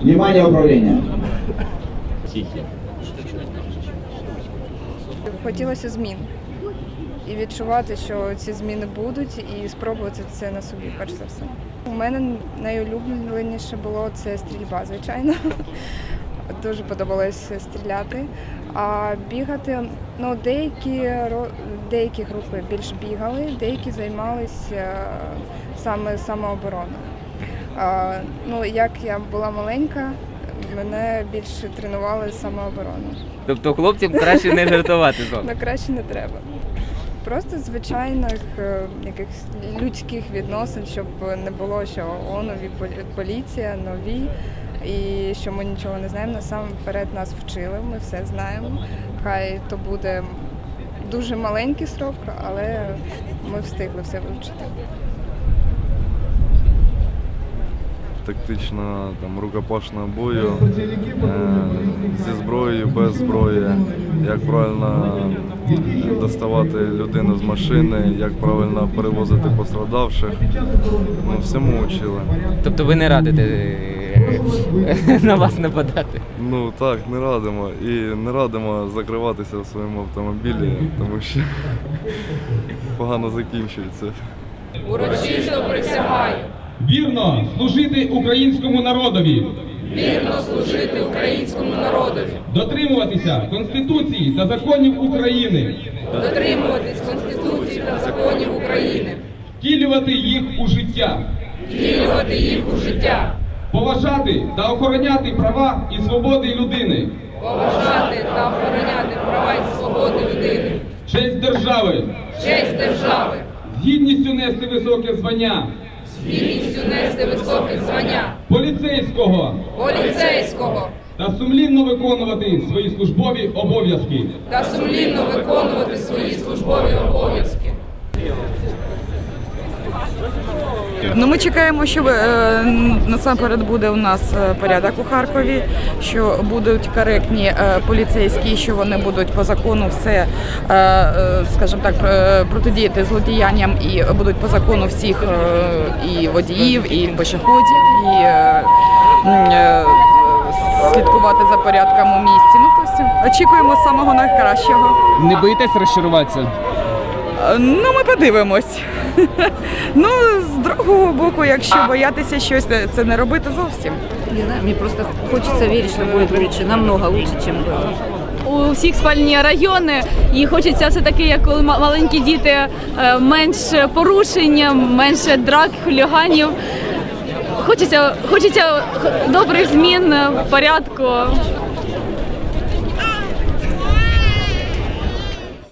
Внимание управления. Хотілося змін і відчувати, що ці зміни будуть, і спробувати це на собі, перш за все. У мене найулюбленіше було це стрільба, звичайно. Дуже подобалося стріляти. А бігати, ну деякі деякі групи більш бігали, деякі займалися саме самообороною. А, ну, як я була маленька, мене більше тренували самооборону. Тобто хлопцям краще не жартувати з вами. Ну, краще не треба. Просто звичайних е, якихось людських відносин, щоб не було, що о, нові полі- поліція, нові, і що ми нічого не знаємо. Насамперед нас вчили, ми все знаємо. Хай то буде дуже маленький срок, але ми встигли все вивчити. Тактична там рукопашного бою е, зі зброєю, без зброї, як правильно доставати людину з машини, як правильно перевозити пострадавших. Ну, всьому вчили. Тобто ви не радите е, на вас нападати. Ну так, не радимо. І не радимо закриватися в своєму автомобілі, тому що погано закінчується. Вірно служити українському народові. Вірно служити українському народові, Дотримуватися Конституції та законів України. дотримуватись Конституції та законів України, Втілювати їх у життя. втілювати їх у життя, Поважати та охороняти права і свободи людини. поважати та охороняти права і свободи людини, Честь держави. честь держави, З гідністю нести високе звання. З гідністю нести високе звання Поліцейського. поліцейського Та сумлінно виконувати свої службові обов'язки. та сумлінно виконувати свої службові обов'язки. Ну, ми чекаємо, що е, насамперед буде у нас е, порядок у Харкові, що будуть коректні е, поліцейські, що вони будуть по закону все, е, е, скажімо так, е, протидіяти злодіянням і будуть по закону всіх е, і водіїв, і пішоходів, і е, е, слідкувати за порядком у місті. Ну, тобто очікуємо самого найкращого. Не боїтесь розчаруватися? Ну, ми подивимось. Ну, з другого боку, якщо боятися щось, це не робити зовсім. Не знаю, мне просто хочется верить, что будет лучше, намного лучше, чем было. у всіх спальні райони, і хочеться все таки, як коли ма- маленькі діти, е, менше порушень, менше драк, хуліганів. Хочеться, хочеться х- добрих змін, е, порядку.